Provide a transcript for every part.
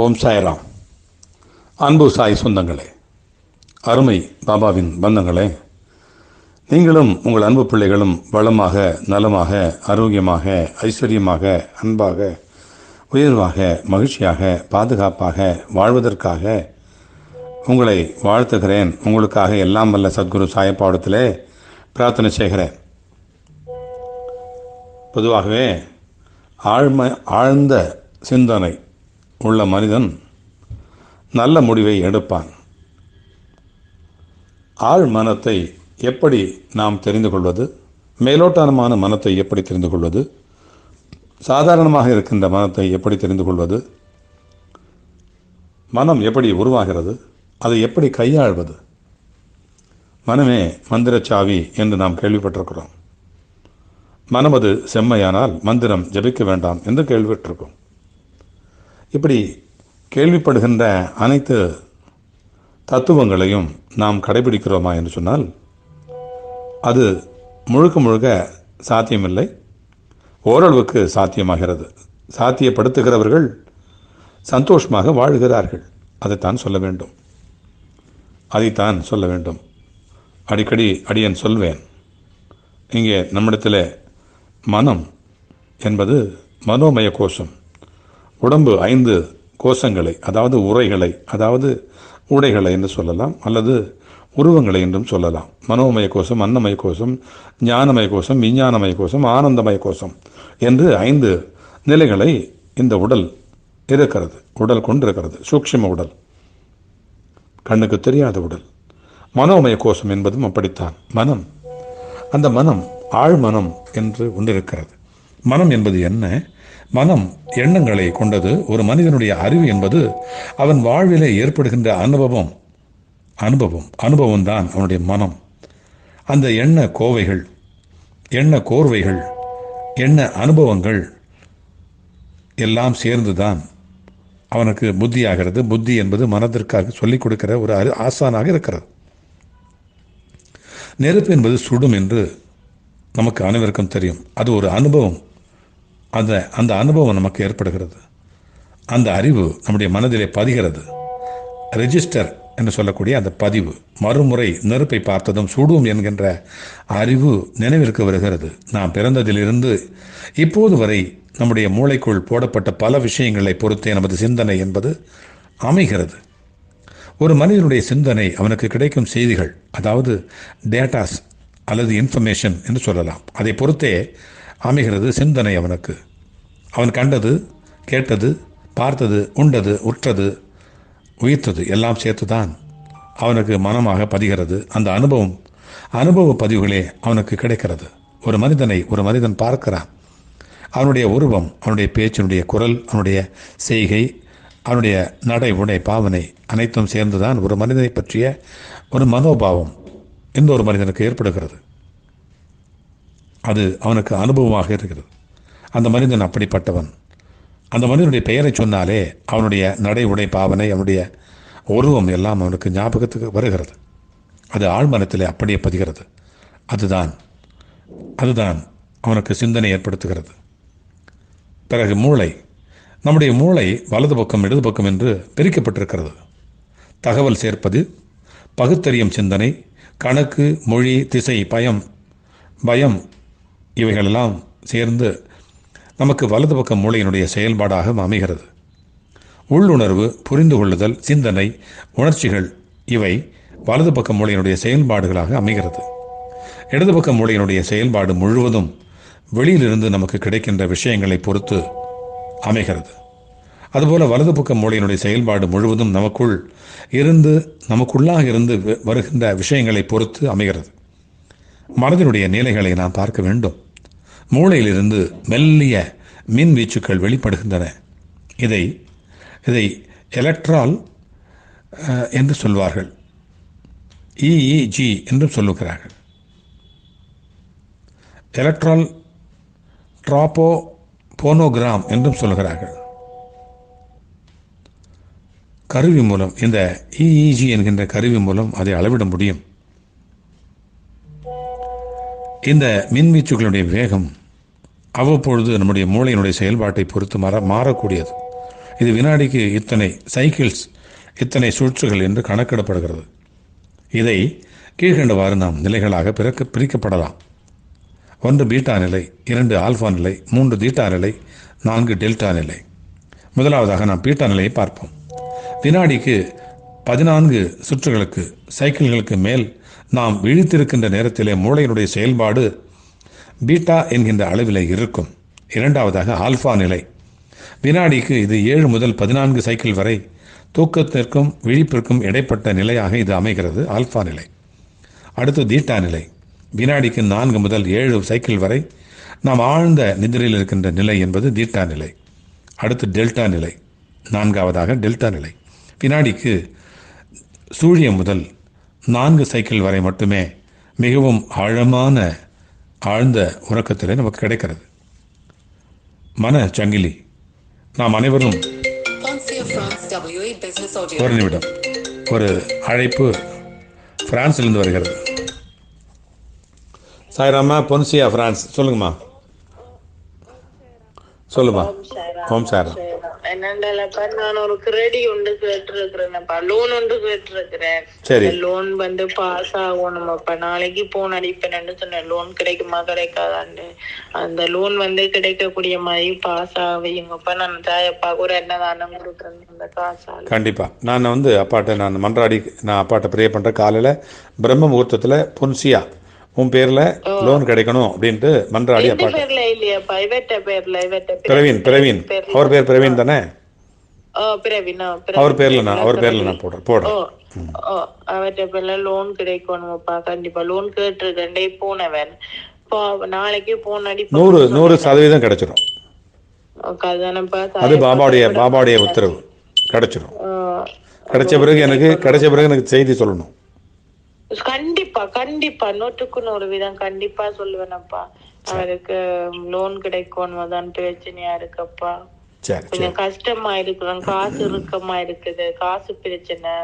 ஓம் சாய்ராம். அன்பு சாய் சொந்தங்களே அருமை பாபாவின் பந்தங்களே நீங்களும் உங்கள் அன்பு பிள்ளைகளும் வளமாக நலமாக ஆரோக்கியமாக ஐஸ்வர்யமாக அன்பாக உயர்வாக மகிழ்ச்சியாக பாதுகாப்பாக வாழ்வதற்காக உங்களை வாழ்த்துகிறேன். உங்களுக்காக எல்லாம் வல்ல சத்குரு சாயப்பாடத்திலே பிரார்த்தனை செய்கிறேன். பொதுவாகவே ஆழ்ம ஆழ்ந்த சிந்தனை உள்ள மனிதன் நல்ல முடிவை எடுப்பான். ஆழ் மனத்தை எப்படி நாம் தெரிந்து கொள்வது? மேலோட்டமான மனத்தை எப்படி தெரிந்து கொள்வது? சாதாரணமாக இருக்கின்ற மனத்தை எப்படி தெரிந்து கொள்வது? மனம் எப்படி உருவாகிறது? அதை எப்படி கையாள்வது? மனமே மந்திரச்சாவி என்று நாம் கேள்விப்பட்டிருக்கிறோம். மனமது செம்மையானால் மந்திரம் ஜபிக்க வேண்டாம் என்று கேள்விப்பட்டிருக்கோம். இப்படி கேள்விப்படுகின்ற அனைத்து தத்துவங்களையும் நாம் கடைபிடிக்கிறோமா என்று சொன்னால் அது முழுக்க முழுக்க சாத்தியமில்லை. ஓரளவுக்கு சாத்தியமாகிறது. சாத்தியப்படுத்துகிறவர்கள் சந்தோஷமாக வாழ்கிறார்கள். அதைத்தான் சொல்ல வேண்டும். அதைத்தான் சொல்ல வேண்டும். அடிக்கடி அடியன் சொல்வேன் இங்கே நம்மிடத்தில் மனம் என்பது மனோமய கோஷம். உடம்பு ஐந்து கோஷங்களை அதாவது உரைகளை அதாவது உடைகளை என்று சொல்லலாம் அல்லது உருவங்களை என்றும் சொல்லலாம். மனோமய கோஷம் அன்னமய கோஷம் ஞானமய கோஷம் விஞ்ஞானமய கோஷம் ஆனந்தமய கோஷம் என்று ஐந்து நிலைகளை இந்த உடல் இருக்கிறது உடல் கொண்டிருக்கிறது சூக்ஷ்ம உடல். கண்ணுக்கு தெரியாத உடல். மனோமய கோஷம் என்பதும் அப்படித்தான். மனம். அந்த மனம் ஆழ்மனம் என்று ஒன்றிருக்கிறது. மனம் என்பது என்ன? மனம் எண்ணங்களை கொண்டது ஒரு மனிதனுடைய அறிவு என்பது அவன் வாழ்விலே ஏற்படுகின்ற அனுபவம். அனுபவம். அனுபவம் தான் அவனுடைய மனம். அந்த எண்ண கோவைகள் எண்ண கோர்வைகள் எண்ண அனுபவங்கள் எல்லாம் சேர்ந்துதான் அவனுக்கு புத்தியாகிறது. புத்தி என்பது மனதிற்காக சொல்லிக் கொடுக்கிற ஒரு அரு ஆசானாக இருக்கிறது. நெருப்பு என்பது சுடும் என்று நமக்கு அனைவருக்கும் தெரியும். அது ஒரு அனுபவம். அந்த அந்த அனுபவம் நமக்கு ஏற்படுகிறது. அந்த அறிவு நம்முடைய மனதிலே பதிகிறது. ரெஜிஸ்டர் என்று சொல்லக்கூடிய அந்த பதிவு மறுமுறை நெருப்பை பார்த்ததும் சுடும் என்கின்ற அறிவு நினைவிற்கு வருகிறது. நாம் பிறந்ததிலிருந்து இப்போது வரை நம்முடைய மூளைக்குள் போடப்பட்ட பல விஷயங்களை பொறுத்தே நமது சிந்தனை என்பது அமைகிறது. ஒரு மனிதனுடைய சிந்தனை அவனுக்கு கிடைக்கும் செய்திகள் அதாவது டேட்டாஸ் அல்லது இன்ஃபர்மேஷன் என்று சொல்லலாம். அதை பொறுத்தே அமைகிறது சிந்தனை அவனுக்கு. அவன் கண்டது கேட்டது பார்த்தது உண்டது உற்றது உயிர்த்தது எல்லாம் சேர்த்து தான் அவனுக்கு மனமாக பதிகிறது. அந்த அனுபவம் அனுபவ பதிவுகளே அவனுக்கு கிடைக்கிறது. ஒரு மனிதனை ஒரு மனிதன் பார்க்கிறான். அவனுடைய உருவம் அவனுடைய பேச்சினுடைய குரல் அவனுடைய செய்கை அவனுடைய நடை உடை பாவனை அனைத்தும் சேர்ந்துதான் ஒரு மனிதனை பற்றிய ஒரு மனோபாவம் இந்த ஒரு மனிதனுக்கு ஏற்படுகிறது. அது அவனுக்கு அனுபவமாக இருக்கிறது. அந்த மனிதன் அப்படிப்பட்டவன். அந்த மனிதனுடைய பெயரை சொன்னாலே அவனுடைய நடை உடை பாவனை அவனுடைய உருவம் எல்லாம் அவனுக்கு ஞாபகத்துக்கு வருகிறது. அது ஆழ்மனத்தில் அப்படியே பதிகிறது. அதுதான் அதுதான் அவனுக்கு சிந்தனை ஏற்படுத்துகிறது. பிறகு மூளை. நம்முடைய மூளை வலது பக்கம் இடது பக்கம் என்று பிரிக்கப்பட்டிருக்கிறது. தகவல் சேர்ப்பது பகுத்தறியும் சிந்தனை கணக்கு மொழி திசை பயம் பயம் இவைகளெல்லாம் சேர்ந்து நமக்கு வலது பக்க மூளையினுடைய செயல்பாடாக அமைகிறது உள்ளுணர்வு புரிந்து கொள்ளுதல் சிந்தனை உணர்ச்சிகள் இவை வலது பக்க மூளையினுடைய செயல்பாடுகளாக அமைகிறது. இடது பக்க மூளையினுடைய செயல்பாடு முழுவதும் வெளியிலிருந்து நமக்கு கிடைக்கின்ற விஷயங்களை பொறுத்து அமைகிறது. அதுபோல வலது பக்க மூளையினுடைய செயல்பாடு முழுவதும் நமக்குள் இருந்து நமக்குள்ளாக இருந்து வருகின்ற விஷயங்களை பொறுத்து அமைகிறது. மனதினுடைய நிலைகளை நாம் பார்க்க வேண்டும். மூளையிலிருந்து மெல்லிய மின் வீச்சுக்கள் வெளிப்படுகின்றன. இதை இதை எலக்ட்ரால் என்று சொல்வார்கள். இஇஜி என்றும் சொல்லுகிறார்கள். எலக்ட்ரால் ட்ராப்போ போனோகிராம் என்றும் சொல்கிறார்கள் கருவி மூலம் இந்த இஇஜி என்கின்ற கருவி மூலம் அதை அளவிட முடியும். இந்த மின்வீச்சுகளுடைய வேகம் அவ்வப்பொழுது நம்முடைய மூளையினுடைய செயல்பாட்டை பொறுத்து மாற மாறக்கூடியது. இது வினாடிக்கு இத்தனை சைக்கிள்ஸ் இத்தனை சுற்றுகள் என்று கணக்கிடப்படுகிறது. இதை கீழ்கண்டவாறு நாம் நிலைகளாக பிறக்க பிரிக்கப்படலாம். ஒன்று பீட்டா நிலை இரண்டு ஆல்ஃபா நிலை மூன்று தீட்டா நிலை நான்கு டெல்டா நிலை. முதலாவதாக நாம் பீட்டா நிலையை பார்ப்போம். வினாடிக்கு பதினான்கு சுற்றுகளுக்கு சைக்கிள்களுக்கு மேல் நாம் விழித்திருக்கின்ற நேரத்திலே மூளையினுடைய செயல்பாடு பீட்டா என்கின்ற அளவில் இருக்கும். இரண்டாவதாக ஆல்ஃபா நிலை. வினாடிக்கு இது ஏழு முதல் பதினான்கு சைக்கிள் வரை தூக்கத்திற்கும் விழிப்பிற்கும் இடைப்பட்ட நிலையாக இது அமைகிறது. ஆல்ஃபா நிலை. அடுத்து தீட்டா நிலை. வினாடிக்கு நான்கு முதல் ஏழு சைக்கிள் வரை நாம் ஆழ்ந்த நிதிரையில் இருக்கின்ற நிலை என்பது தீட்டா நிலை. அடுத்து டெல்டா நிலை. நான்காவதாக டெல்டா நிலை. வினாடிக்கு சூழியம் முதல் நான்கு சைக்கிள் வரை மட்டுமே மிகவும் ஆழமான ஆழ்ந்த உறக்கத்திலே நமக்கு கிடைக்கிறது. மன சங்கிலி. நாம் அனைவரும். ஒரு நிமிடம். ஒரு அழைப்பு பிரான்சிலிருந்து வருகிறது. சாய்ராமா பொன்சியா பிரான்ஸ். சொல்லுங்கம்மா. சொல்லுமா. ஓம் சாரா என்னண்டா நான் ஒரு கிரெடி ஒன்று கேட்டிருக்கிறேன்ப்பா லோன் ஒன்று கேட்டிருக்கிறேன். சரி. லோன் வந்து பாஸ் ஆகணுமாப்பா நாளைக்கு போன் அடிப்பேன்னு சொன்னேன்? லோன் கிடைக்குமா? கிடைக்காதான்னு. அந்த லோன் வந்து கிடைக்கக்கூடிய மாதிரி பாஸ் ஆவீங்கப்பா நான் தாயப்பா கூட என்ன தானம் கொடுக்குறேன் அந்த காசால. கண்டிப்பா. நான் வந்து அப்பாட்ட நான் மன்றாடி நான் அப்பாட்ட ப்ரே பண்ற காலையில பிரம்ம முகூர்த்தத்தில் பொன்சியா உன் பேர்ல லோன் கிடைக்கணும் அப்படின்ட்டு மன்றாடி அப்பாட்ட. பிரவீன் பிரவீன். அவர் பேர் பிரவீன் தானே. அவர் பேர்ல நான் அவர் பேர்ல நான் போடுறேன். போடுறேன் அவர்கிட்ட பேர்ல லோன் கிடைக்கணுமாப்பா. கண்டிப்பா. லோன் கேட்டிருக்கேன் டே போனவன் நாளைக்கு போன் அடி நூறு நூறு சதவீதம் அதானப்பா அது பாபாவுடைய பாபாவுடைய உத்தரவு. கிடைச்சிரும். கிடைச்ச பிறகு எனக்கு கிடைச்ச பிறகு எனக்கு செய்தி சொல்லணும். கண்டிப்பா கண்டிப்பா. நூற்றுக்கு நூறு வீதம் கண்டிப்பா சொல்லுவேனப்பா. அவருக்கு லோன் கிடைக்கணும் தான் பிரச்சனையா இருக்குப்பா. கொஞ்சம் கஷ்டமா இருக்கிறோம் காசு இறுக்கமா இருக்குது. காசு பிரச்சனை.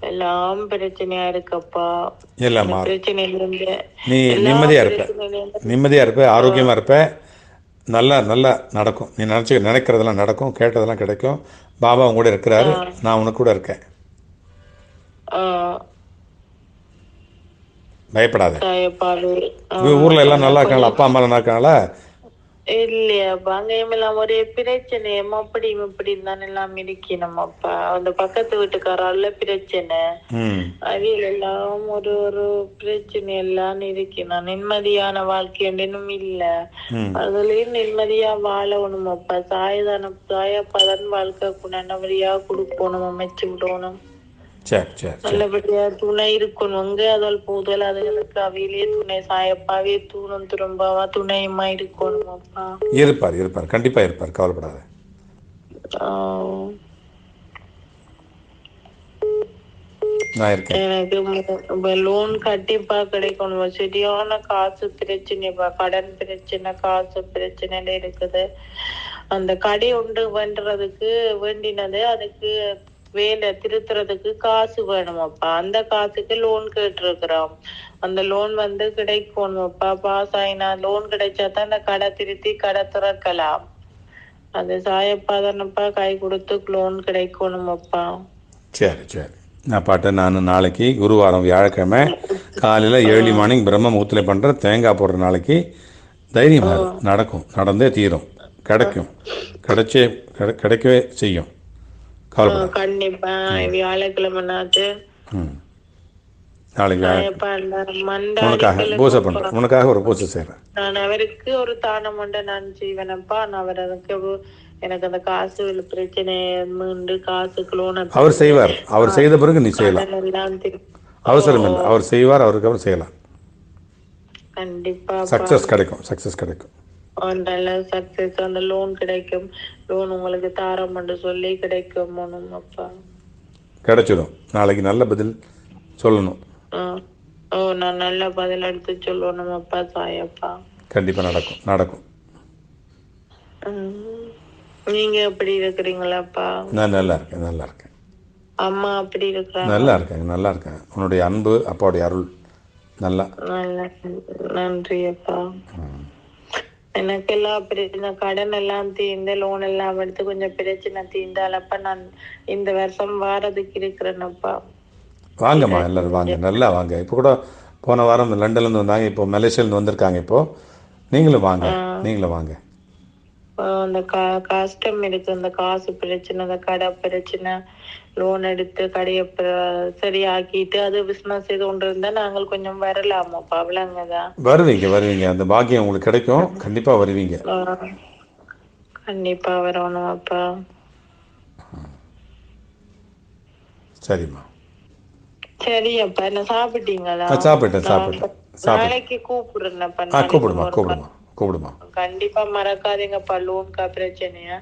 எல்லாம் பிரச்சனையா இருக்குப்பா. எல்லாம்? மாறும் பிரச்சனையில இருந்து நீ நிம்மதியா இருப்ப. நிம்மதியா இருப்ப ஆரோக்கியமா இருப்ப. நல்லா நல்லா நடக்கும். நீ நினைச்சு நினைக்கிறதெல்லாம் நடக்கும். கேட்டதெல்லாம் கிடைக்கும். பாபா உன் கூட இருக்கிறாரு. நான் உனக்கு கூட இருக்கேன். பயப்படாத. ஊர்ல எல்லாம் நல்லா இருக்காங்களா? அப்பா அம்மா நல்லா இருக்காங்களா? இல்லையாப்பா அங்கேயும் எல்லாம் ஒரே பிரச்சனை. அப்படி இப்படி தான் எல்லாம் இருக்கணுமாப்பா அந்த பக்கத்து வீட்டுக்காரால பிரச்சனை. அவியல் எல்லாம் ஒரு ஒரு பிரச்சனை எல்லாம் இருக்கணும். நிம்மதியான வாழ்க்கை ஒன்றும் இல்ல. அதுலயும் நிம்மதியா வாழணுமாப்பா சாயதான சாயப்பாதான் வாழ்க்கை நல்லபடியா கொடுக்கணும் அமைச்சு விடணும். நல்லபடியா துணை இருக்கணும் அங்க அதால் போதல் அதுகளுக்கு அவையிலே துணை. சாயப்பாவே தூணும் திரும்பாவா துணையுமா இருக்கணுமாப்பா இருப்பார் இருப்பார். கண்டிப்பா இருப்பார். கவலைப்படாத. எனக்கு லோன் கண்டிப்பா கிடைக்கணும். சரியான காசு பிரச்சனைப்பா கடன் பிரச்சனை காசு பிரச்சனை இருக்குது. அந்த கடை ஒன்று பண்றதுக்கு வேண்டினது அதுக்கு வேலை திருத்துறதுக்கு காசு வேணுமாப்பா. அந்த காசுக்கு லோன் கேட்டிருக்கிறோம். அந்த லோன் வந்து கிடைக்கணுமாப்பா. பாஸ் ஆயினா லோன் கிடைச்சா தான் அந்த கடை திருத்தி கடை திறக்கலாம். அது சாயப்பா தானப்பா கை கொடுத்து லோன் கிடைக்கணுமாப்பா. சரி சரி. நான் பாட்டு நான் நாளைக்கு குருவாரம் வியாழக்கிழமை காலையில் ஏர்லி மார்னிங் பிரம்ம முகூர்த்தத்தில் பண்ணுற தேங்காய் போடுற நாளைக்கு தைரியமாக. நடக்கும். நடந்தே தீரும். கிடைக்கும். கிடைச்சே கிடை- கிடைக்கவே செய்யும். கண்டிப்பா. வியாழக்கிழமை நாத்து நாளைக்கு பூஜை பண்ணுறேன் உனக்காக ஒரு பூஜை செய்கிறேன் நான் அவருக்கு ஒரு தானம் உண்டு. நான் செய்வேனப்பா. நான் அவர் ஒரு- எனக்கு அந்த காசு பிரச்சனை. மீண்டு காசுக்கு லோன் அவர் செய்வார். அவர் செய்த பிறகு நீ செய்யலாம். அவசரம் இல்லை. அவர் செய்வார் அவருக்கு அவர் செய்யலாம். கண்டிப்பா சக்ஸஸ் கிடைக்கும். சக்ஸஸ் கிடைக்கும். நல்ல சக்சஸ் அந்த லோன் கிடைக்கும். லோன் உங்களுக்கு தாரம் என்று சொல்லி கிடைக்கும். அப்பா. கிடைச்சிடும். நாளைக்கு நல்ல பதில் சொல்லணும். ஓ நான் நல்ல பதில் எடுத்து சொல்லணும் அப்பா சாயப்பா கண்டிப்பாக நடக்கும். நடக்கும். நீங்க எப்படி இருக்கிறீங்களாப்பா நான் நல்லா இருக்கேன் நல்லா இருக்கேன். அம்மா அப்படி இருக்கிறாங்க? நல்லா இருக்கேன் நல்லா இருக்கேன். உன்னுடைய அன்பு அப்பாவுடைய அருள் நல்லா. நல்ல. நன்றி அப்பா. எனக்கு எல்லாம் பிரச்சனை கடன் எல்லாம் தீர்ந்து லோன் எல்லாம் எடுத்து கொஞ்சம் பிரச்சனை தீர்ந்தாலப்ப நான் இந்த வருஷம் வாரதுக்கு இருக்கிறேனப்பா வாங்கம்மா எல்லாரும் வாங்க நல்லா வாங்க. இப்போ கூட போன வாரம் லண்டன்லேருந்து வந்தாங்க இப்போ மலேசியாலேருந்து வந்திருக்காங்க இப்போ. நீங்களும் வாங்க நீங்களும் வாங்க. அந்த கா கஷ்டம் இருக்கு அந்த காசு பிரச்சனை அந்த கடை பிரச்சனை லோன் எடுத்து கடையை சரியாக்கிட்டு அது பிசினஸ் இது ஒன்று இருந்தா நாங்கள் கொஞ்சம் வரலாமாப்பா அவ்வளவுங்கதான் வருவீங்க வருவீங்க. அந்த பாக்கியம் உங்களுக்கு கிடைக்கும். கண்டிப்பாக வருவீங்க. அஹ் கண்டிப்பா வரணும் அப்பா. சரிம்மா. சரி அப்பா என்ன சாப்பிட்டீங்களா? சாப்பிட்டேன் சாப்பிட்டேன். நாளைக்கு கூப்பிடுறேன்ப்பா கூப்பிடுமா கூப்பிடுமா கூப்பிடுமா? கண்டிப்பா மறக்காதீங்கப்பா லோன்கா பிரச்சனையா?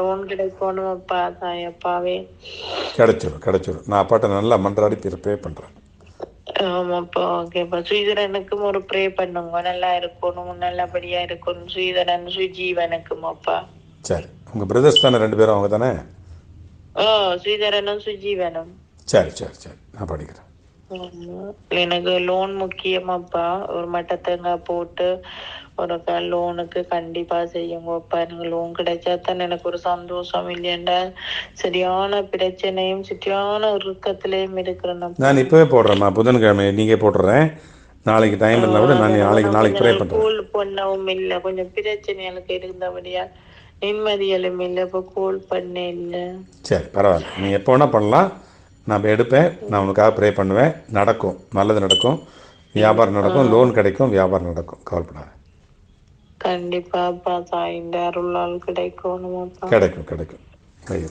லோன் கிடைக்கணும்ப்பா தாயப்பாவே. கிடைச்சிரும் கிடைச்சிரும். நான் அப்பாட்ட நல்லா மன்றாடி பே பண்ணுறேன் ஆமாப்பா. ஓகேப்பா. ஸ்ரீதரனுக்கும் ஒரு ப்ரே பண்ணுங்க. நல்லா இருக்கணும் நல்லபடியா இருக்கணும். ஸ்ரீதரன் சுஜீவனுக்குமாப்பா. சரி. உங்கள் பிரதர்ஸ் தானே ரெண்டு பேரும்? அவங்க தானே? ஓ ஸ்ரீதரனும் சுஜீவனும். சரி சரி சரி. நான் படிக்கிறேன். எனக்கு லோன் முக்கியமாப்பா. ஒரு மட்டத்தேங்காய் போட்டு ஒரு லோனுக்கு கண்டிப்பா செய்யுங்கப்பா எனக்கு லோன் கிடைச்சா தான் எனக்கு ஒரு சந்தோஷம் இல்லையண்டா சரியான பிரச்சனையும் சரியான இறுக்கத்திலையும் இருக்கிறேன் நான் இப்போவே போடுறேம்மா. புதன்கிழமை நீங்கள் போட்டுறேன். நாளைக்கு டைம் இல்லை விட நான் நாளைக்கு நாளைக்கு ப்ரே பண்ணுறேன் கோல் பண்ணவும் இல்ல. கொஞ்சம் பிரச்சனை எனக்கு இருந்தபடியா நிம்மதியிலும் இல்ல. இப்ப கோல் பண்ண இல்ல. சரி பரவாயில்ல. நீ எப்போ வேணால் பண்ணலாம். நான் எடுப்பேன். நான் உனக்காக ப்ரே பண்ணுவேன். நடக்கும். நல்லது நடக்கும். வியாபாரம் நடக்கும். லோன் கிடைக்கும். வியாபாரம் நடக்கும். கவலைப்படாத. கண்டிப்பாப்பா தாயின் அருளால் கிடைக்கணுமாப்பா கிடைக்கும் கிடைக்கும். ஐயோ.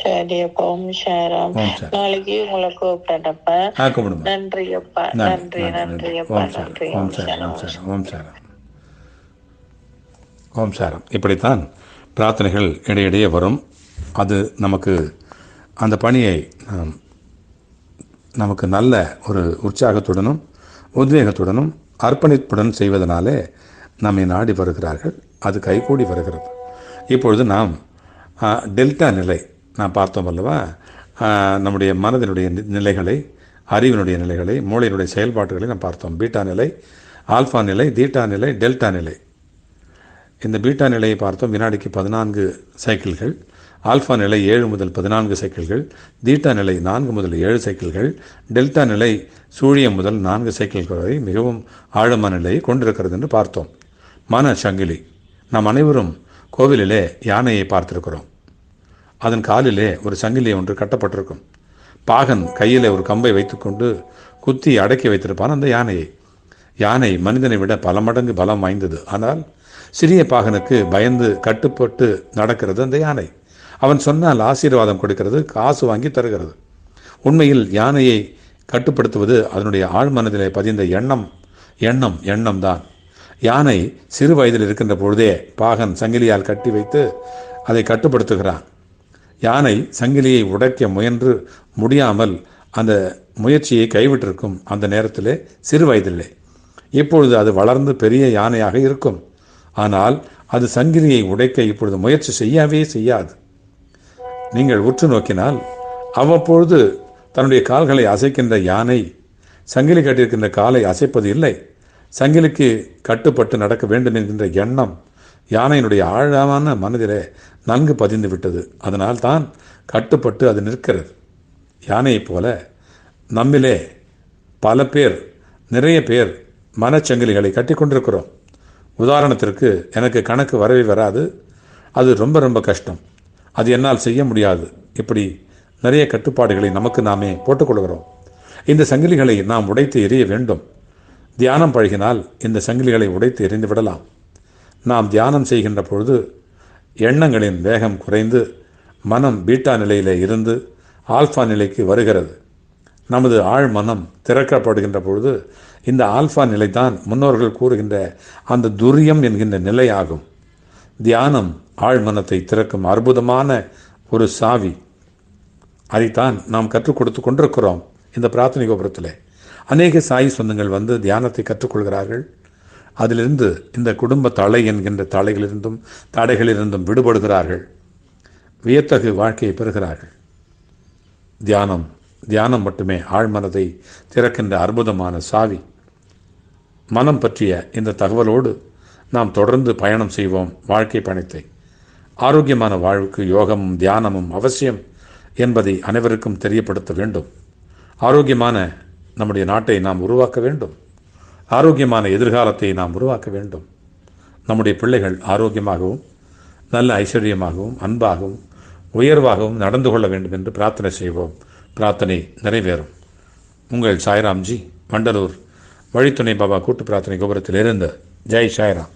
சரி அப்பா ஓம் சாராம். நாளைக்கு உங்களை கும்பிடுமா நன்றி அப்பா நன்றி நன்றி அப்பா நன்றி. ஓம் சார் ஓம் சார் ஓம் சார் ஓம் சாரம். இப்படித்தான் பிரார்த்தனைகள் இடையிடையே வரும். அது நமக்கு அந்த பணியை நாம் நமக்கு நல்ல ஒரு உற்சாகத்துடனும் உத்வேகத்துடனும் அர்ப்பணிப்புடன் செய்வதனாலே நம்மை நாடி வருகிறார்கள். அது கைகூடி வருகிறது. இப்பொழுது நாம் டெல்டா நிலை நான் பார்த்தோம் அல்லவா? நம்முடைய மனதினுடைய நி- நிலைகளை அறிவினுடைய நிலைகளை மூளையினுடைய செயல்பாட்டுகளை நாம் பார்த்தோம். பீட்டா நிலை ஆல்ஃபா நிலை தீட்டா நிலை டெல்டா நிலை. இந்த பீட்டா நிலையை பார்த்தோம். வினாடிக்கு பதினான்கு சைக்கிள்கள். ஆல்ஃபா நிலை ஏழு முதல் பதினான்கு சைக்கிள்கள் தீட்டா நிலை நான்கு முதல் ஏழு சைக்கிள்கள் டெல்டா நிலை சூழியம் முதல் நான்கு சைக்கிள்கள் வரை மிகவும் ஆழமான நிலையை கொண்டிருக்கிறது என்று பார்த்தோம். மன சங்கிலி. நாம் அனைவரும் கோவிலிலே யானையை பார்த்திருக்கிறோம். அதன் காலிலே ஒரு சங்கிலி ஒன்று கட்டப்பட்டிருக்கும். பாகன் கையிலே ஒரு கம்பை வைத்துக்கொண்டு குத்தி அடக்கி வைத்திருப்பான் அந்த யானையை. யானை மனிதனை விட பல மடங்கு பலம் வாய்ந்தது. ஆனால் சிறிய பாகனுக்கு பயந்து கட்டுப்பட்டு நடக்கிறது அந்த யானை. அவன் சொன்னால் ஆசீர்வாதம் கொடுக்கிறது காசு வாங்கி தருகிறது. உண்மையில் யானையை கட்டுப்படுத்துவது அதனுடைய ஆழ்மனதிலே பதிந்த எண்ணம் எண்ணம் எண்ணம் தான். யானை சிறு வயதில் இருக்கின்ற பொழுதே பாகன் சங்கிலியால் கட்டி வைத்து அதை கட்டுப்படுத்துகிறான். யானை சங்கிலியை உடைக்க முயன்று முடியாமல் அந்த முயற்சியை கைவிட்டிருக்கும் அந்த நேரத்திலே சிறு வயதிலே. இப்பொழுது அது வளர்ந்து பெரிய யானையாக இருக்கும். ஆனால் அது சங்கிலியை உடைக்க இப்பொழுது முயற்சி செய்யவே செய்யாது. நீங்கள் உற்று நோக்கினால் அவ்வப்பொழுது தன்னுடைய கால்களை அசைக்கின்ற யானை சங்கிலி கட்டியிருக்கின்ற காலை அசைப்பது இல்லை. சங்கிலிக்கு கட்டுப்பட்டு நடக்க வேண்டும் என்கின்ற எண்ணம் யானையினுடைய ஆழமான மனதிலே நன்கு பதிந்து விட்டது. அதனால் தான் கட்டுப்பட்டு அது நிற்கிறது. யானையைப் போல நம்மிலே பல பேர் நிறைய பேர் மனச்சங்கிலிகளை கட்டி கொண்டிருக்கிறோம். உதாரணத்திற்கு எனக்கு கணக்கு வரவே வராது. அது ரொம்ப ரொம்ப கஷ்டம். அது என்னால் செய்ய முடியாது. இப்படி நிறைய கட்டுப்பாடுகளை நமக்கு நாமே போட்டுக்கொள்கிறோம். இந்த சங்கிலிகளை நாம் உடைத்து எரிய வேண்டும். தியானம் பழகினால் இந்த சங்கிலிகளை உடைத்து எறிந்து விடலாம். நாம் தியானம் செய்கின்ற பொழுது எண்ணங்களின் வேகம் குறைந்து மனம் பீட்டா நிலையிலே இருந்து ஆல்ஃபா நிலைக்கு வருகிறது. நமது ஆழ் மனம் திறக்கப்படுகின்ற பொழுது இந்த ஆல்ஃபா நிலைதான் முன்னோர்கள் கூறுகின்ற அந்த துரியம் என்கின்ற நிலை ஆகும் தியானம் ஆழ்மனத்தை திறக்கும் அற்புதமான ஒரு சாவி. அதைத்தான் நாம் கற்றுக் கொடுத்து கொண்டிருக்கிறோம் இந்த பிரார்த்தனை கோபுரத்தில். அநேக சாய் சொந்தங்கள் வந்து தியானத்தை கற்றுக்கொள்கிறார்கள். அதிலிருந்து இந்த குடும்ப தலை என்கின்ற தலைகளிலிருந்தும் தடைகளிலிருந்தும் விடுபடுகிறார்கள். வியத்தகு வாழ்க்கையை பெறுகிறார்கள். தியானம் தியானம் மட்டுமே ஆழ்மனதை திறக்கின்ற அற்புதமான சாவி. மனம் பற்றிய இந்த தகவலோடு நாம் தொடர்ந்து பயணம் செய்வோம் வாழ்க்கை பயணத்தை. ஆரோக்கியமான வாழ்வுக்கு யோகமும் தியானமும் அவசியம் என்பதை அனைவருக்கும் தெரியப்படுத்த வேண்டும். ஆரோக்கியமான நம்முடைய நாட்டை நாம் உருவாக்க வேண்டும். ஆரோக்கியமான எதிர்காலத்தை நாம் உருவாக்க வேண்டும். நம்முடைய பிள்ளைகள் ஆரோக்கியமாகவும் நல்ல ஐஸ்வர்யமாகவும் அன்பாகவும் உயர்வாகவும் நடந்து கொள்ள வேண்டும் என்று பிரார்த்தனை செய்வோம். பிரார்த்தனை நிறைவேறும். உங்கள் சாய்ராம்ஜி வண்டலூர் வழித்துணை பாபா கூட்டு பிரார்த்தனை கோபுரத்தில் இருந்து ஜெய் சாய்ராம்.